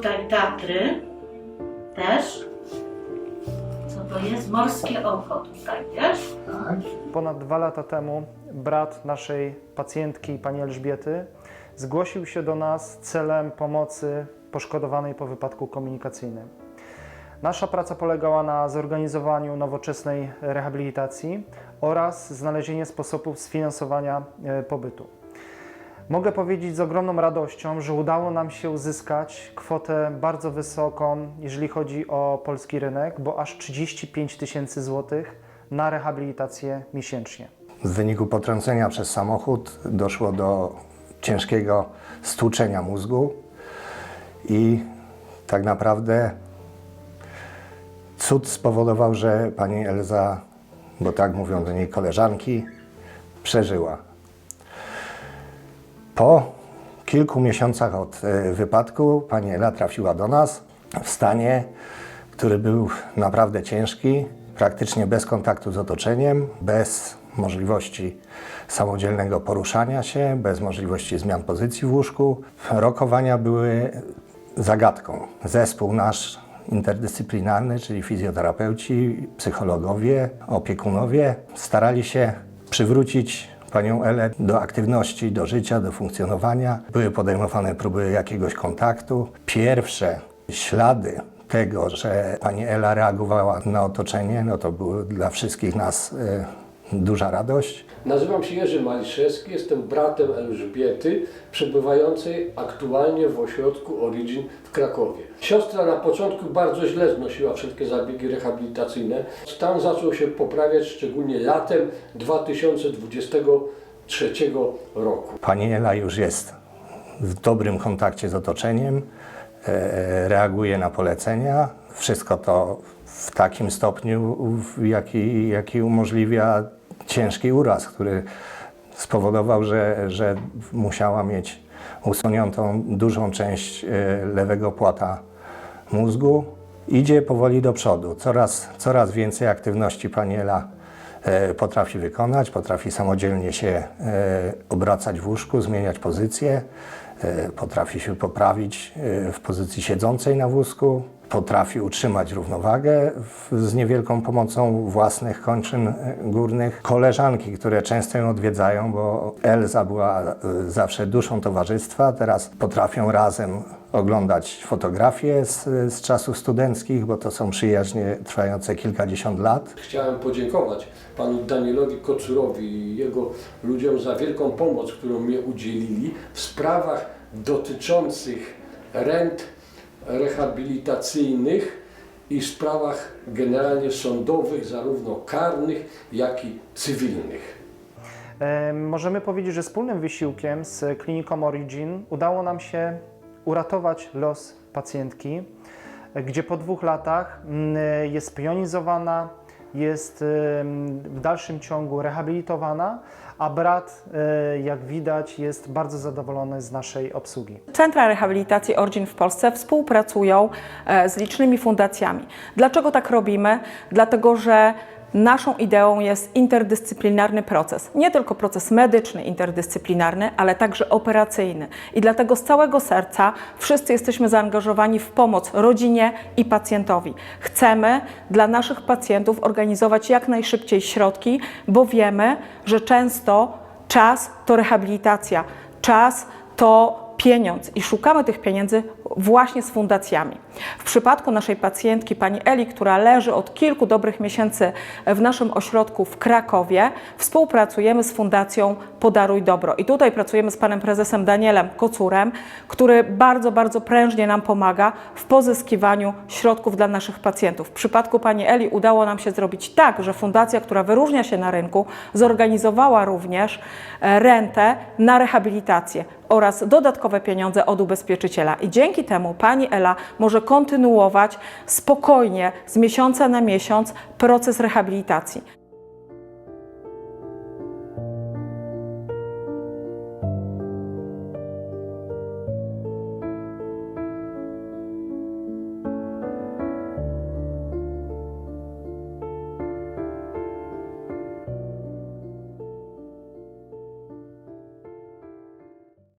tutaj Tatry też. Co to jest? Morskie oko tutaj, wiesz? Tak. Ponad dwa lata temu brat naszej pacjentki, pani Elżbiety, zgłosił się do nas celem pomocy poszkodowanej po wypadku komunikacyjnym. Nasza praca polegała na zorganizowaniu nowoczesnej rehabilitacji oraz znalezieniu sposobów sfinansowania e, pobytu. Mogę powiedzieć z ogromną radością, że udało nam się uzyskać kwotę bardzo wysoką, jeżeli chodzi o polski rynek, bo aż 35 tysięcy złotych na rehabilitację miesięcznie. W wyniku potrącenia przez samochód doszło do ciężkiego stłuczenia mózgu i tak naprawdę cud spowodował, że pani Elza, bo tak mówią do niej koleżanki, przeżyła. Po kilku miesiącach od e, wypadku pani Ela trafiła do nas w stanie, który był naprawdę ciężki, praktycznie bez kontaktu z otoczeniem, bez możliwości samodzielnego poruszania się, bez możliwości zmian pozycji w łóżku. Rokowania były zagadką. Zespół nasz interdyscyplinarny, czyli fizjoterapeuci, psychologowie, opiekunowie, starali się przywrócić panią Elę do aktywności, do życia, do funkcjonowania. Były podejmowane próby jakiegoś kontaktu. Pierwsze ślady tego, że pani Ela reagowała na otoczenie, no to było dla wszystkich nas e, duża radość. Nazywam się Jerzy Maliszewski, jestem bratem Elżbiety, przebywającej aktualnie w ośrodku Origin w Krakowie. Siostra na początku bardzo źle znosiła wszelkie zabiegi rehabilitacyjne. Stan zaczął się poprawiać szczególnie latem 2023 roku. Pani Ela już jest w dobrym kontakcie z otoczeniem, e, reaguje na polecenia. Wszystko to w takim stopniu, jaki, jaki umożliwia ciężki uraz, który spowodował, że, że musiała mieć usuniętą dużą część e, lewego płata mózgu. Idzie powoli do przodu. Coraz, coraz więcej aktywności pani Ela e, potrafi wykonać, potrafi samodzielnie się e, obracać w łóżku, zmieniać pozycję, potrafi się poprawić e, w pozycji siedzącej na wózku, potrafi utrzymać równowagę z niewielką pomocą własnych kończyn e, górnych. Koleżanki, które często ją odwiedzają, bo Elza była e, zawsze duszą towarzystwa, teraz potrafią razem oglądać fotografie z, z czasów studenckich, bo to są przyjaźnie trwające kilkadziesiąt lat. Chciałem podziękować panu Danielowi Kocurowi i jego ludziom za wielką pomoc, którą mnie udzielili w sprawach dotyczących rent rehabilitacyjnych i sprawach generalnie sądowych, zarówno karnych, jak i cywilnych. Możemy powiedzieć, że wspólnym wysiłkiem z kliniką Origin udało nam się uratować los pacjentki, gdzie po dwóch latach mm, jest pionizowana, jest em, w dalszym ciągu rehabilitowana, a brat, e, jak widać, jest bardzo zadowolony z naszej obsługi. Centra rehabilitacji Origin w Polsce współpracują e, z licznymi fundacjami. Dlaczego tak robimy? Dlatego, że naszą ideą jest interdyscyplinarny proces. Nie tylko proces medyczny, interdyscyplinarny, ale także operacyjny. I dlatego z całego serca wszyscy jesteśmy zaangażowani w pomoc rodzinie i pacjentowi. Chcemy dla naszych pacjentów organizować jak najszybciej środki, bo wiemy, że często czas to rehabilitacja, czas to pieniądz i szukamy tych pieniędzy właśnie z fundacjami. W przypadku naszej pacjentki, pani Eli, która leży od kilku dobrych miesięcy w naszym ośrodku w Krakowie, współpracujemy z Fundacją Podaruj Dobro. I tutaj pracujemy z panem prezesem Danielem Kocurem, który bardzo, bardzo prężnie nam pomaga w pozyskiwaniu środków dla naszych pacjentów. W przypadku pani Eli udało nam się zrobić tak, że fundacja, która wyróżnia się na rynku, zorganizowała również e, rentę na rehabilitację oraz dodatkowe pieniądze od ubezpieczyciela. I dzięki temu pani Ela może kontynuować spokojnie z miesiąca na miesiąc proces rehabilitacji.